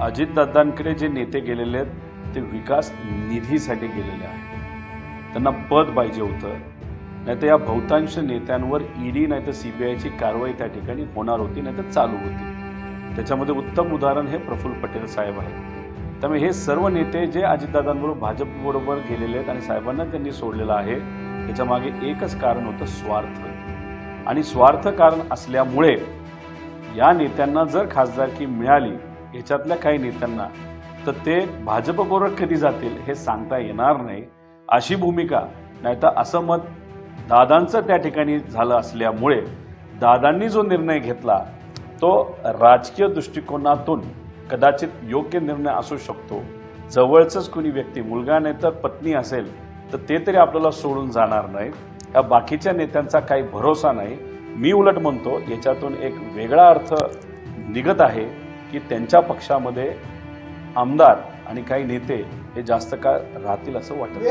अजितदादांकडे जे नेते गेलेले आहेत ते विकास निधीसाठी गेलेले आहेत. त्यांना पद पाहिजे होतं. नाही तर या बहुतांश नेत्यांवर ईडी नाही तर सीबीआयची कारवाई त्या ठिकाणी होणार होती नाही तर चालू होती. त्याच्यामध्ये उत्तम उदाहरण हे प्रफुल्ल पटेल साहेब आहेत. त्यामुळे हे सर्व नेते जे अजितदादांबरोबर भाजपबरोबर गेलेले आहेत आणि साहेबांना त्यांनी सोडलेलं आहे त्याच्यामागे एकच कारण होतं स्वार्थ. आणि स्वार्थ कारण असल्यामुळे या नेत्यांना जर खासदारकी मिळाली याच्यातल्या काही नेत्यांना तर ते भाजपबरोबर कधी जातील हे सांगता येणार नाही. अशी भूमिका नाही तर असं मत दादांचं त्या ठिकाणी झालं असल्यामुळे दादांनी जो निर्णय घेतला तो राजकीय दृष्टिकोनातून कदाचित योग्य निर्णय असू शकतो. जवळचंच कुणी व्यक्ती मुलगा नाही तर पत्नी असेल तर ते तरी आपल्याला सोडून जाणार नाही. या बाकीच्या नेत्यांचा काही भरोसा नाही. मी उलट म्हणतो याच्यातून एक वेगळा अर्थ निघत आहे. की त्यांच्या पक्षामध्ये आमदार आणि काही नेते हे जास्त काळ राहतील असं वाटत